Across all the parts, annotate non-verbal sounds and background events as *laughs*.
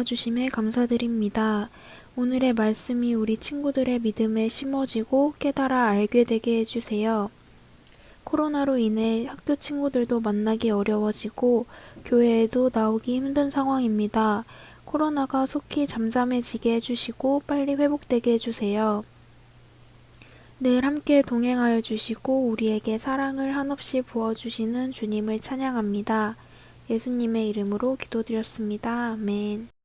만나주심에 감사드립니다. 오늘의 말씀이 우리 친구들의 믿음에 심어지고 깨달아 알게 되게 해주세요. 코로나로 인해 학교 친구들도 만나기 어려워지고 교회에도 나오기 힘든 상황입니다. 코로나가 속히 잠잠해지게 해주시고 빨리 회복되게 해주세요. 늘 함께 동행하여 주시고 우리에게 사랑을 한없이 부어주시는 주님을 찬양합니다. 예수님의 이름으로 기도드렸습니다. 아멘.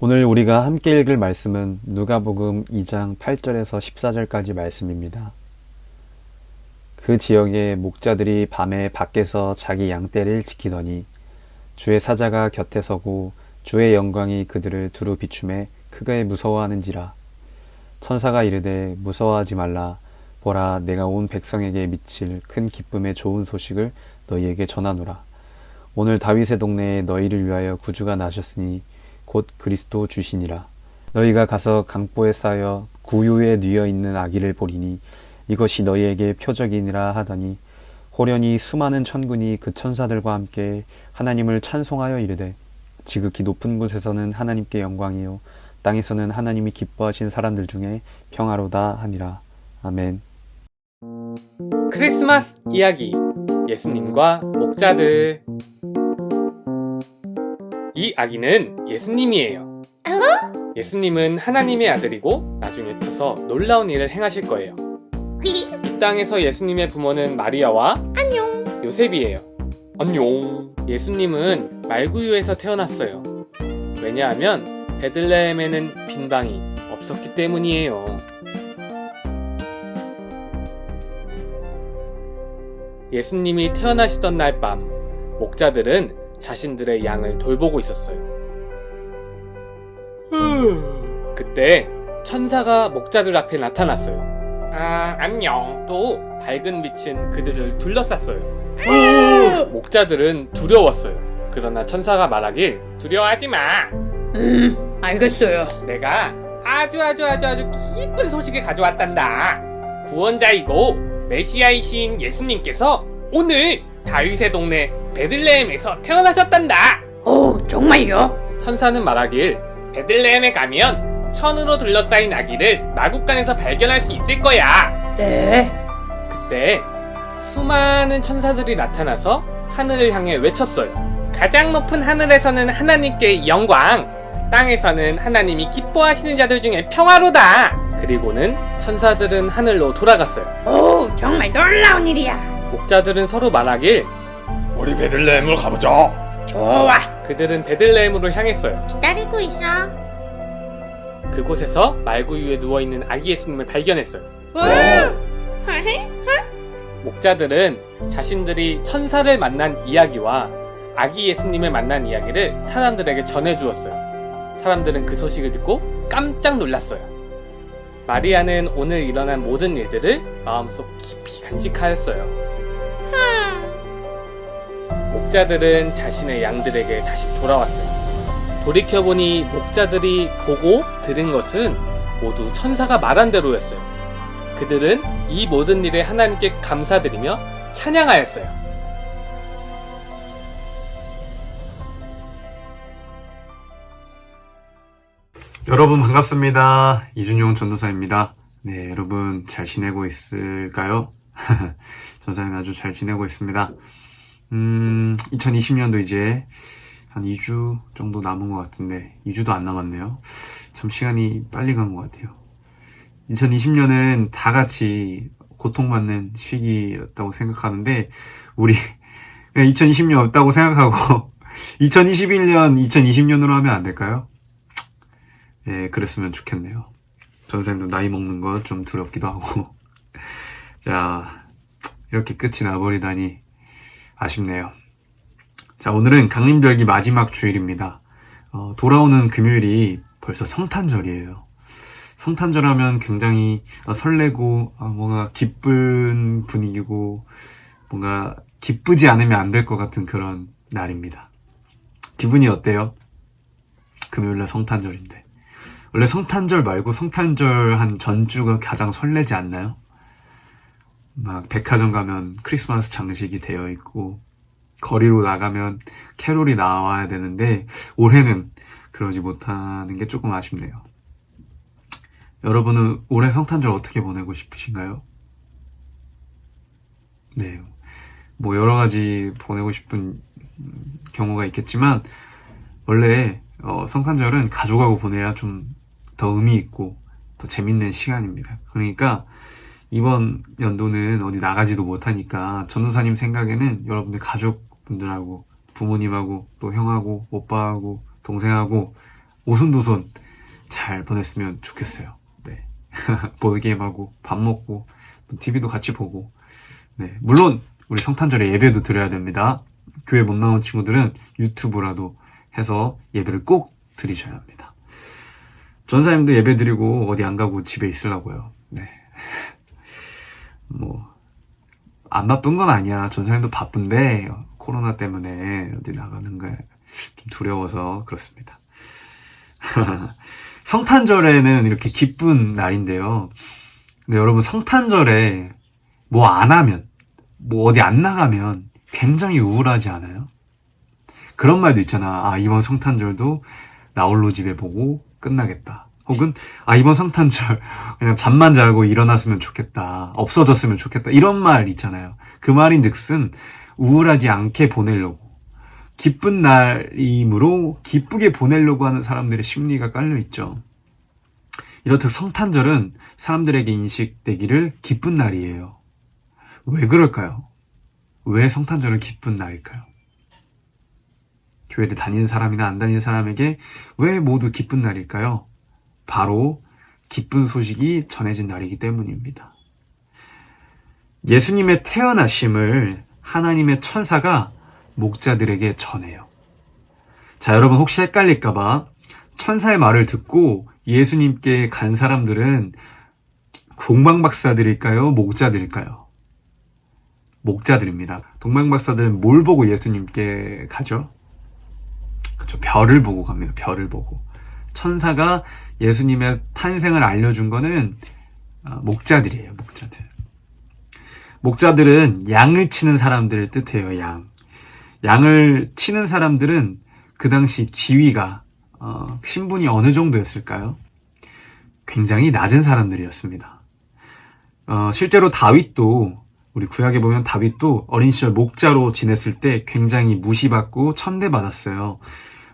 오늘 우리가 함께 읽을 말씀은 누가복음 2장 8절에서 14절까지 말씀입니다. 그 지역의 목자들이 밤에 밖에서 자기 양떼를 지키더니 주의 사자가 곁에 서고 주의 영광이 그들을 두루 비춤에 크게 무서워하는지라. 천사가 이르되 무서워하지 말라. 보라 내가 온 백성에게 미칠 큰 기쁨의 좋은 소식을 너희에게 전하노라. 오늘 다윗의 동네에 너희를 위하여 구주가 나셨으니 곧 그리스도 주시니라. 너희가 가서 강보에 쌓여 구유에 뉘어 있는 아기를 보리니 이것이 너희에게 표적이니라 하더니 호련히 수많은 천군이 그 천사들과 함께 하나님을 찬송하여 이르되 지극히 높은 곳에서는 하나님께 영광이요 땅에서는 하나님이 기뻐하신 사람들 중에 평화로다 하니라. 아멘. 크리스마스 이야기 예수님과 목자들 이 아기는 예수님이에요. 예수님은 하나님의 아들이고 나중에 커서 놀라운 일을 행하실 거예요. 이 땅에서 예수님의 부모는 마리아와 안녕 요셉이에요. 안녕. 예수님은 말구유에서 태어났어요. 왜냐하면 베들레헴에는 빈 방이 없었기 때문이에요. 예수님이 태어나시던 날 밤, 목자들은 자신들의 양을 돌보고 있었어요. 그때 천사가 목자들 앞에 나타났어요. 아, 안녕. 또 밝은 빛은 그들을 둘러쌌어요. 목자들은 두려웠어요. 그러나 천사가 말하길 두려워하지 마. 음, 알겠어요. 내가 아주 아주 아주 아주 기쁜 소식을 가져왔단다. 구원자이고 메시아이신 예수님께서 오늘 다윗의 동네 베들레헴에서 태어나셨단다. 오, 정말요? 천사는 말하길 베들레헴에 가면 천으로 둘러싸인 아기를 마국간에서 발견할 수 있을 거야. 네. 그때 수많은 천사들이 나타나서 하늘을 향해 외쳤어요. 가장 높은 하늘에서는 하나님께 영광, 땅에서는 하나님이 기뻐하시는 자들 중에 평화로다. 그리고는 천사들은 하늘로 돌아갔어요. 오, 정말 놀라운 일이야. 목자들은 서로 말하길 우리 베들레헴으로 가보자. 좋아. 그들은 베들레헴으로 향했어요. 기다리고 있어. 그곳에서 말구유에 누워 있는 아기 예수님을 발견했어요. 목자들은 자신들이 천사를 만난 이야기와 아기 예수님을 만난 이야기를 사람들에게 전해주었어요. 사람들은 그 소식을 듣고 깜짝 놀랐어요. 마리아는 오늘 일어난 모든 일들을 마음속 깊이 간직하였어요. 목자들은 자신의 양들에게 다시 돌아왔어요. 돌이켜보니 목자들이 보고 들은 것은 모두 천사가 말한 대로였어요. 그들은 이 모든 일에 하나님께 감사드리며 찬양하였어요. 여러분 반갑습니다. 이준용 전도사입니다. 네, 여러분 잘 지내고 있을까요? *laughs* 전사님 아주 잘 지내고 있습니다. 음, 2020년도 이제 한 2주 정도 남은 것 같은데 2주도 안 남았네요. 참 시간이 빨리 간 것 같아요. 2020년은 다 같이 고통받는 시기였다고 생각하는데 우리 *laughs* 2020년 없다고 생각하고 *laughs* 2021년 2020년으로 하면 안 될까요? 예, 그랬으면 좋겠네요. 전생도 나이 먹는 거 좀 두렵기도 하고. *laughs* 자, 이렇게 끝이 나버리다니 아쉽네요. 자, 오늘은 강림절기 마지막 주일입니다. 어, 돌아오는 금요일이 벌써 성탄절이에요. 성탄절 하면 굉장히 어, 설레고, 어, 뭔가 기쁜 분위기고, 뭔가 기쁘지 않으면 안 될 것 같은 그런 날입니다. 기분이 어때요? 금요일날 성탄절인데. 원래 성탄절 말고 성탄절 한 전주가 가장 설레지 않나요? 막 백화점 가면 크리스마스 장식이 되어 있고 거리로 나가면 캐롤이 나와야 되는데 올해는 그러지 못하는 게 조금 아쉽네요. 여러분은 올해 성탄절 어떻게 보내고 싶으신가요? 네. 뭐 여러 가지 보내고 싶은 음, 경우가 있겠지만 원래 어, 성탄절은 가족하고 보내야 좀 더 의미 있고 더 재밌는 시간입니다. 그러니까 이번 연도는 어디 나가지도 못하니까 전도사님 생각에는 여러분들 가족분들하고 부모님하고 또 형하고 오빠하고 동생하고 오손도손 잘 보냈으면 좋겠어요. 네. *laughs* 보드게임하고 밥 먹고 TV도 같이 보고 네. 물론 우리 성탄절에 예배도 드려야 됩니다. 교회 못 나온 친구들은 유튜브라도 해서 예배를 꼭 드리셔야 합니다. 전사님도 예배 드리고 어디 안 가고 집에 있으려고요. 네. *laughs* 뭐, 안 바쁜 건 아니야. 전사님도 바쁜데, 코로나 때문에 어디 나가는 게 좀 두려워서 그렇습니다. *laughs* 성탄절에는 이렇게 기쁜 날인데요. 근데 여러분, 성탄절에 뭐 안 하면, 뭐 어디 안 나가면 굉장히 우울하지 않아요? 그런 말도 있잖아. 아, 이번 성탄절도 나 홀로 집에 보고 끝나겠다. 혹은, 아, 이번 성탄절 그냥 잠만 자고 일어났으면 좋겠다. 없어졌으면 좋겠다. 이런 말 있잖아요. 그 말인 즉슨 우울하지 않게 보내려고. 기쁜 날이므로 기쁘게 보내려고 하는 사람들의 심리가 깔려 있죠. 이렇듯 성탄절은 사람들에게 인식되기를 기쁜 날이에요. 왜 그럴까요? 왜 성탄절은 기쁜 날일까요? 교회를 다니는 사람이나 안 다니는 사람에게 왜 모두 기쁜 날일까요? 바로 기쁜 소식이 전해진 날이기 때문입니다. 예수님의 태어나심을 하나님의 천사가 목자들에게 전해요. 자, 여러분 혹시 헷갈릴까봐 천사의 말을 듣고 예수님께 간 사람들은 동방박사들일까요? 목자들일까요? 목자들입니다. 동방박사들은 뭘 보고 예수님께 가죠? 그쵸, 별을 보고 갑니다. 별을 보고. 천사가 예수님의 탄생을 알려준 거는 어, 목자들이에요, 목자들. 목자들은 양을 치는 사람들을 뜻해요, 양. 양을 치는 사람들은 그 당시 지위가, 어, 신분이 어느 정도였을까요? 굉장히 낮은 사람들이었습니다. 어, 실제로 다윗도, 우리 구약에 보면 다윗도 어린 시절 목자로 지냈을 때 굉장히 무시받고 천대받았어요.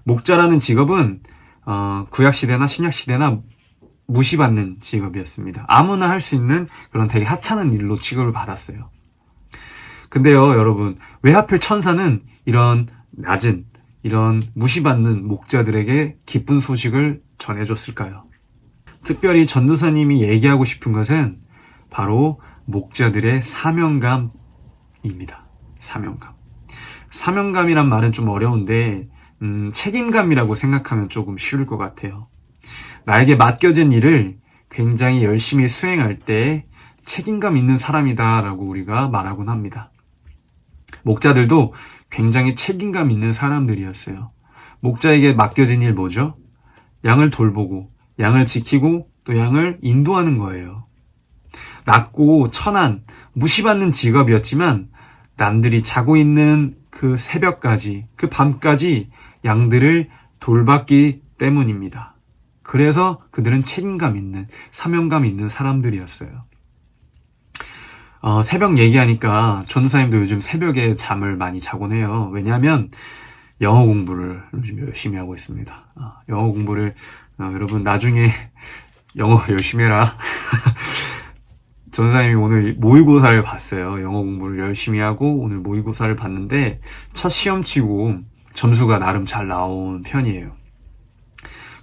목자라는 직업은 어, 구약 시대나 신약 시대나 무시받는 직업이었습니다. 아무나 할 수 있는 그런 되게 하찮은 일로 취급을 받았어요. 근데요, 여러분, 왜 하필 천사는 이런 낮은, 이런 무시받는 목자들에게 기쁜 소식을 전해줬을까요? 특별히 전도사님이 얘기하고 싶은 것은 바로 목자들의 사명감입니다. 사명감. 사명감이란 말은 좀 어려운데, 음, 책임감이라고 생각하면 조금 쉬울 것 같아요. 나에게 맡겨진 일을 굉장히 열심히 수행할 때 책임감 있는 사람이다라고 우리가 말하곤 합니다. 목자들도 굉장히 책임감 있는 사람들이었어요. 목자에게 맡겨진 일 뭐죠? 양을 돌보고, 양을 지키고, 또 양을 인도하는 거예요. 낮고 천한, 무시받는 직업이었지만, 남들이 자고 있는 그 새벽까지, 그 밤까지 양들을 돌봤기 때문입니다. 그래서 그들은 책임감 있는, 사명감 있는 사람들이었어요. 어, 새벽 얘기하니까 전도사님도 요즘 새벽에 잠을 많이 자곤 해요. 왜냐하면 영어 공부를 요즘 열심히 하고 있습니다. 어, 영어 공부를 어, 여러분 나중에 *laughs* 영어 열심히 해라. *laughs* 전사님이 오늘 모의고사를 봤어요. 영어 공부를 열심히 하고 오늘 모의고사를 봤는데 첫 시험 치고 점수가 나름 잘 나온 편이에요.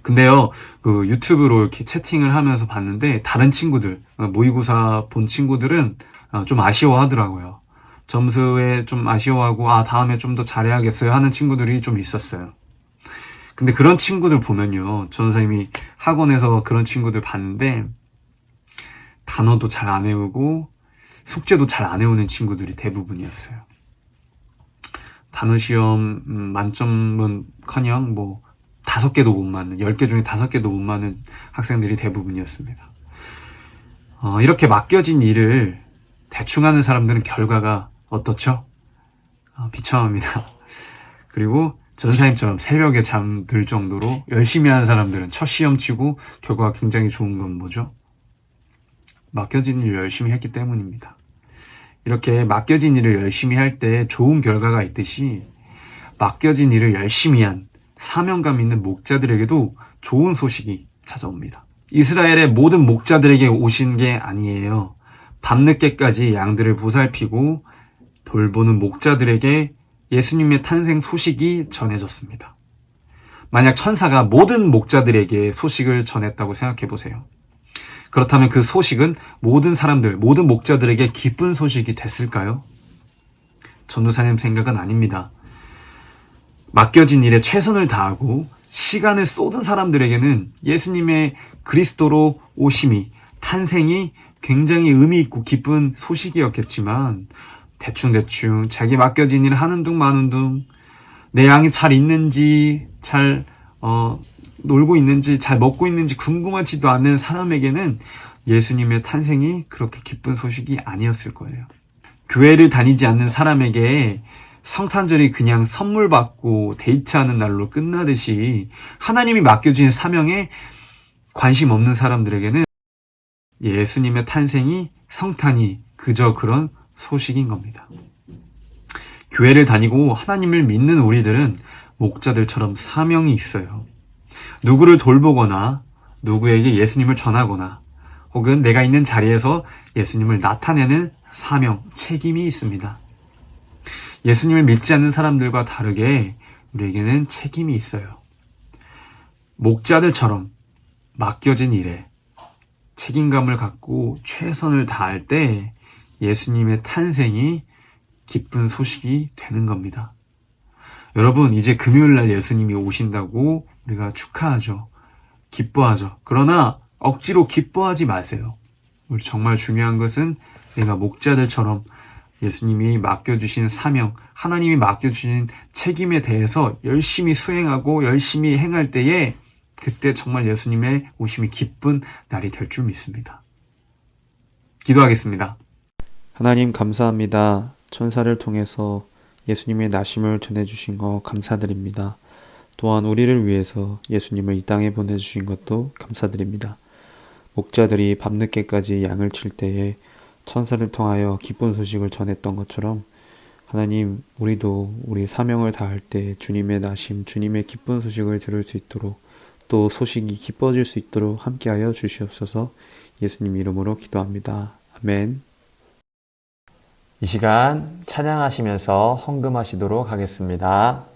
근데요, 그 유튜브로 이렇게 채팅을 하면서 봤는데 다른 친구들, 어, 모의고사 본 친구들은 어, 좀 아쉬워하더라고요. 점수에 좀 아쉬워하고 아 다음에 좀 더 잘해야겠어요 하는 친구들이 좀 있었어요. 근데 그런 친구들 보면요, 전사님이 학원에서 그런 친구들 봤는데 단어도 잘 안 외우고 숙제도 잘 안 외우는 친구들이 대부분이었어요. 단어 시험 음, 만점은 커녕 뭐 다섯 개도 못 맞는, 열 개 중에 다섯 개도 못 맞는 학생들이 대부분이었습니다. 어, 이렇게 맡겨진 일을 대충 하는 사람들은 결과가 어떻죠? 어, 어, 비참합니다. 그리고 전사님처럼 새벽에 잠들 정도로 열심히 하는 사람들은 첫 시험 치고 결과가 굉장히 좋은 건 뭐죠? 맡겨진 일을 열심히 했기 때문입니다. 이렇게 맡겨진 일을 열심히 할 때 좋은 결과가 있듯이 맡겨진 일을 열심히 한 사명감 있는 목자들에게도 좋은 소식이 찾아옵니다. 이스라엘의 모든 목자들에게 오신 게 아니에요. 밤늦게까지 양들을 보살피고 돌보는 목자들에게 예수님의 탄생 소식이 전해졌습니다. 만약 천사가 모든 목자들에게 소식을 전했다고 생각해 보세요. 그렇다면 그 소식은 모든 사람들, 모든 목자들에게 기쁜 소식이 됐을까요? 전도사님 생각은 아닙니다. 맡겨진 일에 최선을 다하고 시간을 쏟은 사람들에게는 예수님의 그리스도로 오심이, 탄생이 굉장히 의미 있고 기쁜 소식이었겠지만, 대충대충 자기 맡겨진 일을 하는 둥 마는 둥, 내 양이 잘 있는지, 잘, 어, 놀고 있는지, 잘 먹고 있는지 궁금하지도 않는 사람에게는 예수님의 탄생이 그렇게 기쁜 소식이 아니었을 거예요. 교회를 다니지 않는 사람에게 성탄절이 그냥 선물 받고 데이트하는 날로 끝나듯이 하나님이 맡겨주신 사명에 관심 없는 사람들에게는 예수님의 탄생이 성탄이 그저 그런 소식인 겁니다. 교회를 다니고 하나님을 믿는 우리들은 목자들처럼 사명이 있어요. 누구를 돌보거나 누구에게 예수님을 전하거나 혹은 내가 있는 자리에서 예수님을 나타내는 사명, 책임이 있습니다. 예수님을 믿지 않는 사람들과 다르게 우리에게는 책임이 있어요. 목자들처럼 맡겨진 일에 책임감을 갖고 최선을 다할 때 예수님의 탄생이 기쁜 소식이 되는 겁니다. 여러분, 이제 금요일 날 예수님이 오신다고 우리가 축하하죠. 기뻐하죠. 그러나 억지로 기뻐하지 마세요. 우리 정말 중요한 것은 내가 목자들처럼 예수님이 맡겨주신 사명, 하나님이 맡겨주신 책임에 대해서 열심히 수행하고 열심히 행할 때에 그때 정말 예수님의 오심이 기쁜 날이 될 줄 믿습니다. 기도하겠습니다. 하나님 감사합니다. 천사를 통해서 예수님의 나심을 전해주신 거 감사드립니다. 또한 우리를 위해서 예수님을 이 땅에 보내주신 것도 감사드립니다. 목자들이 밤늦게까지 양을 칠 때에 천사를 통하여 기쁜 소식을 전했던 것처럼 하나님 우리도 우리 사명을 다할 때 주님의 나심, 주님의 기쁜 소식을 들을 수 있도록 또 소식이 기뻐질 수 있도록 함께하여 주시옵소서 예수님 이름으로 기도합니다. 아멘. 이 시간 찬양하시면서 헌금하시도록 하겠습니다.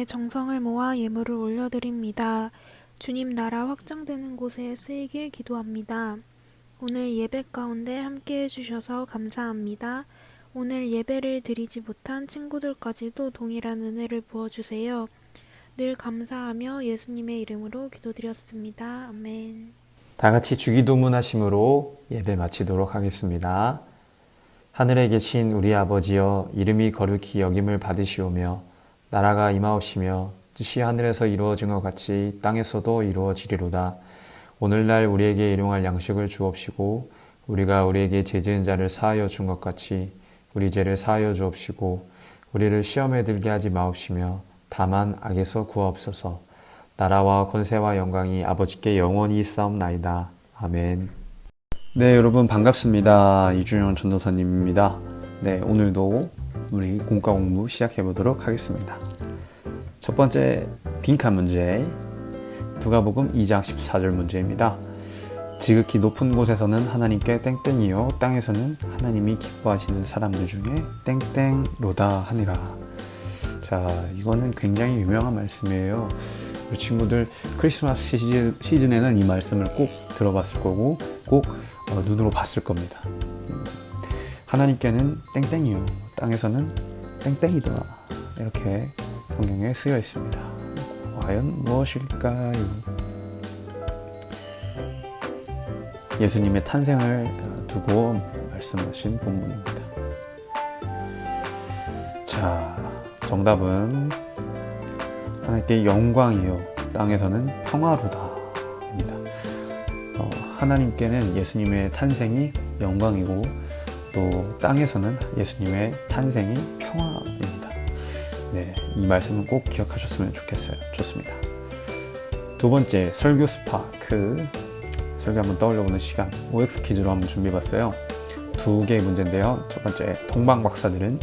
저희의 정성을 모아 예물을 올려드립니다. 주님 나라 확장되는 곳에 쓰이길 기도합니다. 오늘 예배 가운데 함께 해주셔서 감사합니다. 오늘 예배를 드리지 못한 친구들까지도 동일한 은혜를 부어주세요. 늘 감사하며 예수님의 이름으로 기도드렸습니다. 아멘. 다 같이 주기도문 하심으로 예배 마치도록 하겠습니다. 하늘에 계신 우리 아버지여 이름이 거룩히 여김을 받으시오며 나라가 임하옵시며 뜻이 하늘에서 이루어진 것 같이 땅에서도 이루어지리로다. 오늘날 우리에게 일용할 양식을 주옵시고 우리가 우리에게 죄 지은 자를 사하여 준 것 같이 우리 죄를 사하여 주옵시고 우리를 시험에 들게 하지 마옵시며 다만 악에서 구하옵소서 나라와 권세와 영광이 아버지께 영원히 있사옵나이다 아멘 네, 여러분 반갑습니다. 이준영 전도사님입니다. 네, 오늘도 우리 공과 공부 시작해 보도록 하겠습니다. 첫 번째 빈칸 문제. 누가복음 2장 14절 문제입니다. 지극히 높은 곳에서는 하나님께 땡땡이요 땅에서는 하나님이 기뻐하시는 사람들 중에 땡땡로다 하니라. 자, 이거는 굉장히 유명한 말씀이에요. 친구들 크리스마스 시즌, 시즌에는 이 말씀을 꼭 들어봤을 거고 꼭 어, 눈으로 봤을 겁니다. 음, 하나님께는 땡땡이요, 땅에서는 땡땡이다. 이렇게 성경에 쓰여 있습니다. 과연 무엇일까요? 예수님의 탄생을 두고 말씀하신 본문입니다. 자, 정답은 하나님께 영광이요, 땅에서는 평화로다입니다. 어, 하나님께는 예수님의 탄생이 영광이고 또 땅에서는 예수님의 탄생이 평화입니다. 네, 이 말씀은 꼭 기억하셨으면 좋겠어요. 좋습니다. 두 번째 설교 스파크 설교 한번 떠올려보는 시간 OX 퀴즈로 한번 준비해봤어요. 두 개의 문제인데요. 첫 번째 동방 박사들은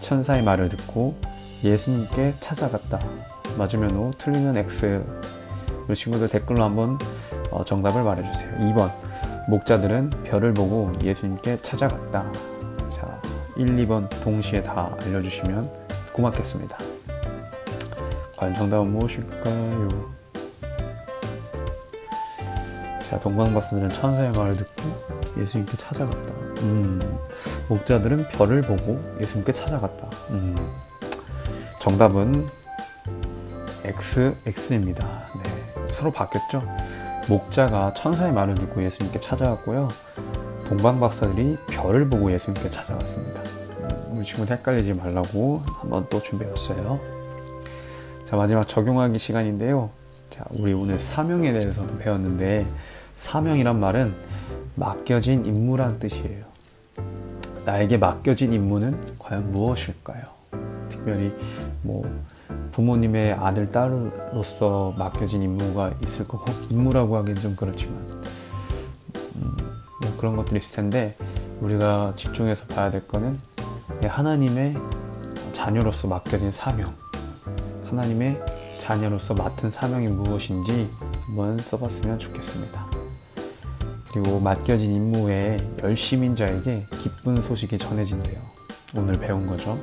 천사의 말을 듣고 예수님께 찾아갔다. 맞으면 O, 틀리면 X. 우리 친구들 댓글로 한번 어, 정답을 말해주세요. 2번 목자들은 별을 보고 예수님께 찾아갔다. 자, 1, 2번 동시에 다 알려주시면 고맙겠습니다. 과연 정답은 무엇일까요? 자, 동방박사들은 천사의 말을 듣고 예수님께 찾아갔다. 음, 목자들은 별을 보고 예수님께 찾아갔다. 음, 정답은 X, X입니다. 네, 서로 바뀌었죠? 목자가 천사의 말을 듣고 예수님께 찾아갔고요. 동방 박사들이 별을 보고 예수님께 찾아갔습니다. 음, 우리 친구들 헷갈리지 말라고 한번 또 준비해봤어요. 자, 마지막 적용하기 시간인데요. 자, 우리 오늘 사명에 대해서도 배웠는데, 사명이란 말은 맡겨진 임무란 뜻이에요. 나에게 맡겨진 임무는 과연 무엇일까요? 특별히 뭐 부모님의 아들, 딸로서 맡겨진 임무가 있을 거고, 임무라고 하기엔 좀 그렇지만, 음, 뭐 그런 것들이 있을 텐데, 우리가 집중해서 봐야 될 거는 하나님의 자녀로서 맡겨진 사명, 하나님의 자녀로서 맡은 사명이 무엇인지 한번 써봤으면 좋겠습니다. 그리고 맡겨진 임무에 열심인 자에게 기쁜 소식이 전해진대요. 오늘 배운 거죠.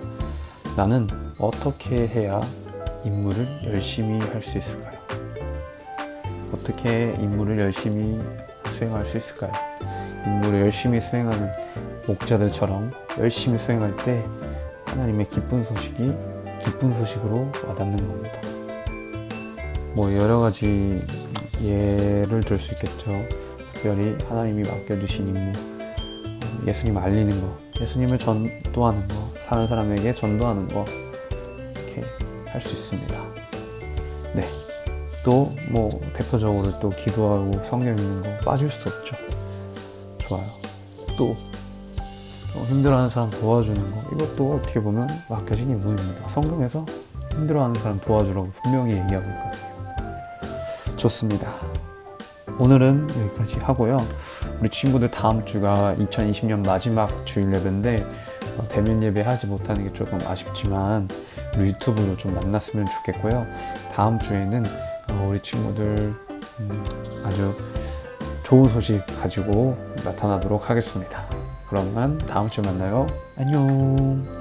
나는 어떻게 해야 임무를 열심히 할 수 있을까요? 어떻게 임무를 열심히 수행할 수 있을까요? 임무를 열심히 수행하는 목자들처럼 열심히 수행할 때 하나님의 기쁜 소식이 기쁜 소식으로 와닿는 겁니다. 뭐 여러 가지 예를 들 수 있겠죠. 특별히 하나님이 맡겨주신 임무, 어, 예수님 알리는 거, 예수님을 전도하는 거, 사는 사람에게 전도하는 거 할 수 있습니다. 네. 또 뭐 대표적으로 또 기도하고 성경 읽는 거 빠질 수 없죠. 좋아요. 또 어, 힘들어하는 사람 도와주는 거 이것도 어떻게 보면 맡겨진 임무입니다. 성경에서 힘들어하는 사람 도와주라고 분명히 얘기하고 있거든요. 좋습니다. 오늘은 여기까지 하고요. 우리 친구들 다음 주가 2020년 마지막 주일 예배인데 어, 대면 예배 하지 못하는 게 조금 아쉽지만 유튜브로 좀 만났으면 좋겠고요. 다음 주에는 어, 우리 친구들 음, 아주 좋은 소식 가지고 나타나도록 하겠습니다. 그러면 다음 주에 만나요. 안녕.